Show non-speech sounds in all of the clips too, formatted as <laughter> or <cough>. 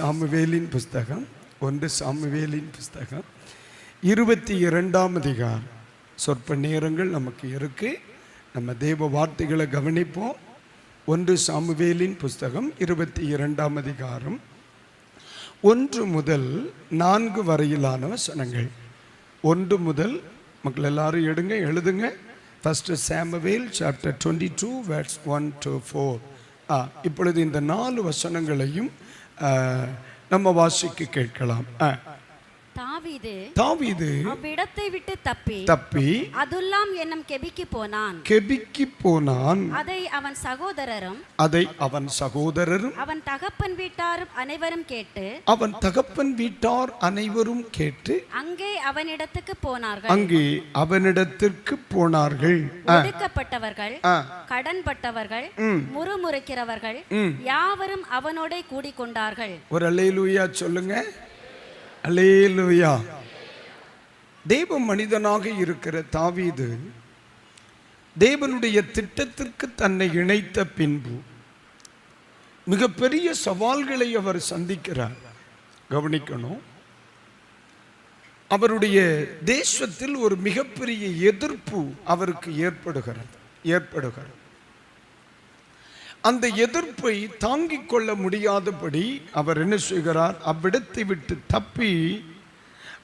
சாமுவேலின் புஸ்தகம் ஒன்று சாமுவேலின் புஸ்தகம். இருபத்தி இரண்டாம் அதிகாரம். சொற்ப நேரங்கள் நமக்கு இருக்கு. நம்ம தேவ வார்த்தைகளை கவனிப்போம். ஒன்று சாமுவேலின் புஸ்தகம் இருபத்தி இரண்டாம் அதிகாரம். ஒன்று முதல் நான்கு வரையிலான வசனங்கள் ஒன்று முதல் மக்கள் எல்லாரும் எடுங்க எழுதுங்க. First Samuel chapter twenty two words one to four ஆ இப்பொழுது இந்த நாலு வசனங்களையும் நம்ம வாசிக்கு கேட்கலாம். ஆ, தாவீது தாவீது அவ்விடத்தை விட்டு தப்பி தப்பி அதுல்லாம் என்னும் கெபிக்கு போனான். கெபிக்கு போனான். அதை அவன் சகோதரரும் அதை அவன் சகோதரரும் அவன் தகப்பன் வீட்டாரும் அனைவரும் கேட்டு அவன் தகப்பன் வீட்டார் அனைவரும் கேட்டு அங்கே அவனிடத்துக்கு போனார்கள். அங்கே அவனிடத்திற்கு போனார்கள். ஒடுக்கப்பட்டவர்கள் கடன்பட்டவர்கள். முறுமுறுக்கிறவர்கள். யாவரும் அவனோடே கூடிக்கொண்டார்கள். ஒரு அல்லேலூயா சொல்லுங்க. அல்லேலூயா. தேவ மனிதனாக இருக்கிற தாவீது தேவனுடைய திட்டத்திற்கு தன்னை இணைத்த பின்பு மிகப்பெரிய சவால்களை அவர் சந்திக்கிறார். கவனிக்கணும். அவருடைய தேசத்தில் ஒரு மிகப்பெரிய எதிர்ப்பு அவருக்கு ஏற்படுகிறது ஏற்படுகிறது. அந்த எதிர்ப்பை தாங்கிக் கொள்ள முடியாதபடி அவர் என்ன செய்கிறார்? அவ்விடத்தை விட்டு தப்பி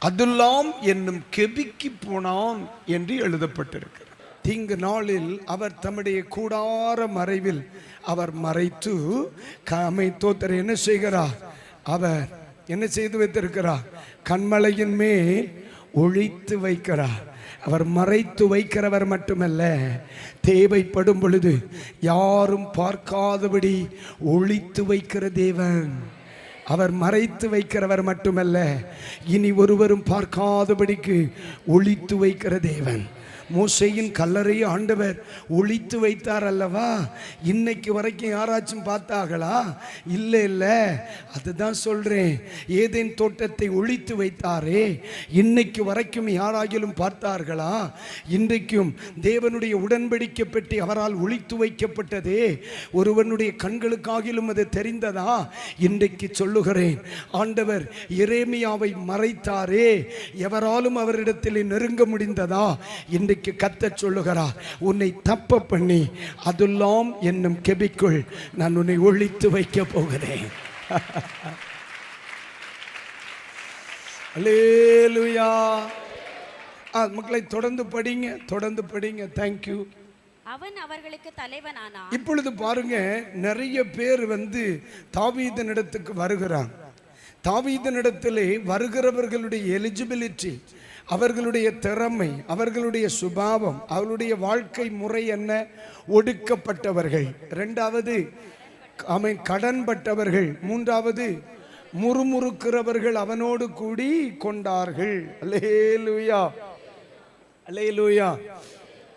அதுல்லாம் என்னும் கெபிக்கு போனான் என்று எழுதப்பட்டிருக்கிறார் தீங்கு நாளில் அவர் தம்முடைய கூடார மறைவில் அவர் மறைத்து காமை தோத்தர் என்ன செய்கிறார்? அவர் என்ன செய்து வைத்திருக்கிறார்? கண்மலையின் மேல் ஒழித்து வைக்கிறார். அவர் மறைத்து வைக்கிறவர் மட்டுமல்ல தேவைப்படும் பொழுது யாரும் பார்க்காதபடி ஒழித்து வைக்கிற தேவன். அவர் மறைத்து வைக்கிறவர் மட்டுமல்ல இனி ஒருவரும் பார்க்காதபடிக்கு ஒழித்து வைக்கிற தேவன். மூசையின் கல்லறையை ஆண்டவர் ஒழித்து வைத்தார் அல்லவா? இன்னைக்கு வரைக்கும் யாராச்சும் பார்த்தாங்களா இல்லை இல்லை. அதுதான் சொல்றேன். ஏதேன் தோட்டத்தை ஒழித்து வைத்தாரே. இன்னைக்கு வரைக்கும் யாராகிலும் பார்த்தார்களா? இன்றைக்கும் தேவனுடைய உடன்படிக்கை பெட்டி அவரால் ஒழித்து வைக்கப்பட்டதே. ஒருவனுடைய கண்களுக்காகிலும் அது தெரிந்ததா? இன்றைக்கு சொல்லுகிறேன். ஆண்டவர் இறைமையாவை மறைத்தாரே. எவராலும் அவரிடத்தில் நெருங்க முடிந்ததா? இன்றைக்கு கத்தச் சொல்லுகிறார் உன்னை தப்ப பண்ணி அதுல்லாம் என்னும் கெபிக்குள் நான் உன்னை ஒழித்து வைக்க போகிறேன். <laughs> மக்களை தொடர்ந்து படிங்க தொடர்ந்து படிங்க. தேங்க்யூ அவன் அவர்களுக்கு தலைவனானான். இப்பொழுது பாருங்க நிறைய பேர் வந்து தாவீதனிடத்துக்கு வருகிறாங்க தாவீதனிடத்திலே வருகிறவர்களுடைய எலிஜிபிலிட்டி அவர்களுடைய திறமை அவர்களுடைய சுபாவம் அவர்களுடைய வாழ்க்கை முறை என்ன? ஒடுக்கப்பட்டவர்கள். ரெண்டாவது அவன் கடன்பட்டவர்கள். மூன்றாவது முறுமுறுக்கிறவர்கள் அவனோடு கூடி கொண்டார்கள். அல்லேலூயா. அல்லேலூயா.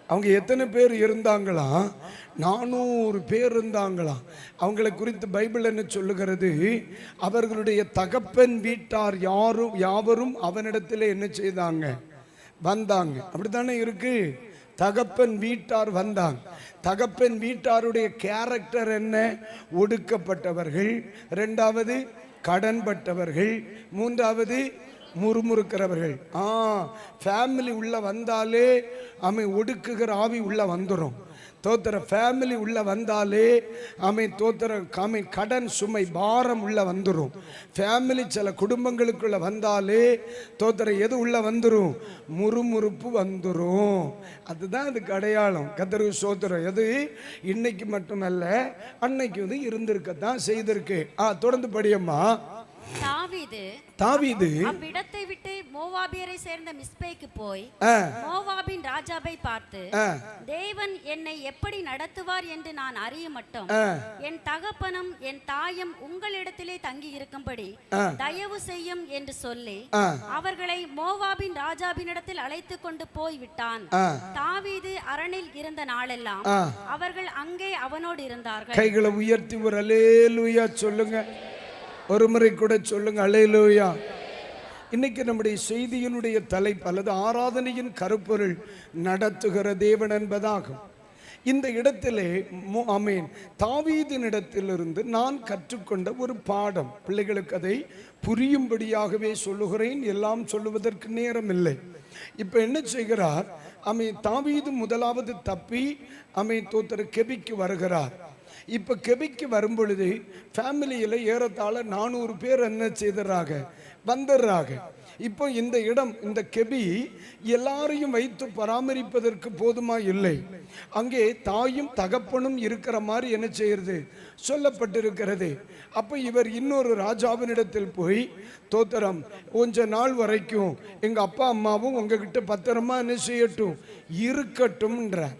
அவங்க எத்தனை பேர் இருந்தாங்களாம்? நானூறு பேர் இருந்தாங்களாம். அவங்களை குறித்து பைபிள் என்ன சொல்லுகிறது? அவர்களுடைய தகப்பன் வீட்டார் யாரும் யாவரும் அவனிடத்தில் என்ன செய்தாங்க? வந்தாங்க. அப்படித்தானே இருக்கு? தகப்பன் வீட்டார் வந்தாங்க. தகப்பன் வீட்டாருடைய கேரக்டர் என்ன? ஒடுக்கப்பட்டவர்கள். ரெண்டாவது கடன்பட்டவர்கள். மூன்றாவது முறுமுறுக்கிறவர்கள். ஆ ஃபேமிலி உள்ளே வந்தாலே அவன் ஒடுக்குகிற ஆவி உள்ளே வந்துடும் தோத்திர ஃபேமிலி உள்ளே வந்தாலே அவன் தோத்திர காமை கடன் சுமை பாரம் உள்ளே வந்துடும் ஃபேமிலி சில குடும்பங்களுக்குள்ள வந்தாலே தோத்திர எது உள்ளே வந்துடும் முறுமுறுப்பு வந்துடும் அதுதான் அதுக்கு அடையாளம். கத்தரு சோத்திரம். எது? இன்னைக்கு மட்டுமல்ல அன்னைக்கு வந்து இருந்திருக்கத்தான் செய்திருக்கு. ஆ தொடர்ந்து படியம்மா. தாவீது தாவீது அவ்விடத்தை விட்டு மோவாபியரை சேர்ந்த மிஸ்பேக்கு போய் மோவாபின் ராஜாவை பார்த்து தேவன் என்னை எப்படி நடத்துவார் என்று நான் அறிய மட்டும். என் தகப்பனும் என் தாயும் உங்களிடத்திலே தங்கி இருக்கும்படி. தயவு செய்யும் என்று சொல்லி. அவர்களை மோவாபின் ராஜாவினிடத்தில் அழைத்து கொண்டு போய் விட்டான். தாவீது அரணில் இருந்த நாளெல்லாம். அவர்கள் அங்கே அவனோடு இருந்தார்கள் கைகளை உயர்த்தி ஒரு சொல்லுங்க ஒரு முறை கூட சொல்லுங்க அலையிலோயா இன்னைக்கு நம்முடைய செய்தியினுடைய தலைப்பு அல்லது ஆராதனையின் கருப்பொருள் நடத்துகிற தேவன் என்பதாகும். இந்த இடத்திலே அமீன் ஆமீன் தாவீதினிடத்திலிருந்து நான் கற்றுக்கொண்ட ஒரு பாடம். பிள்ளைகளுக்கு அதை புரியும்படியாகவே சொல்லுகிறேன் எல்லாம் சொல்லுவதற்கு நேரம் இல்லை இப்போ என்ன செய்கிறார்? அமை தாவீது முதலாவது தப்பி அமை தோத்தர் கெபிக்கு வருகிறார். இப்போ கெபிக்கு வரும் பொழுது ஃபேமிலியில் ஏறத்தாழ நானூறு பேர் என்ன செய்தறாங்க வந்துடுறாங்க இப்போ இந்த இடம் இந்த கெபி எல்லாரையும் வைத்து பராமரிப்பதற்கு போதுமா இல்லை? அங்கே தாயும் தகப்பனும் இருக்கிற மாதிரி என்ன செய்யறது? சொல்லப்பட்டிருக்கிறது. அப்போ இவர் இன்னொரு ராஜாவினிடத்தில் போய் தோத்திரம் கொஞ்ச நாள் வரைக்கும் எங்க அப்பா அம்மாவும் உங்ககிட்ட பத்திரமா என்ன செய்யட்டும்? இருக்கட்டும்ன்றார்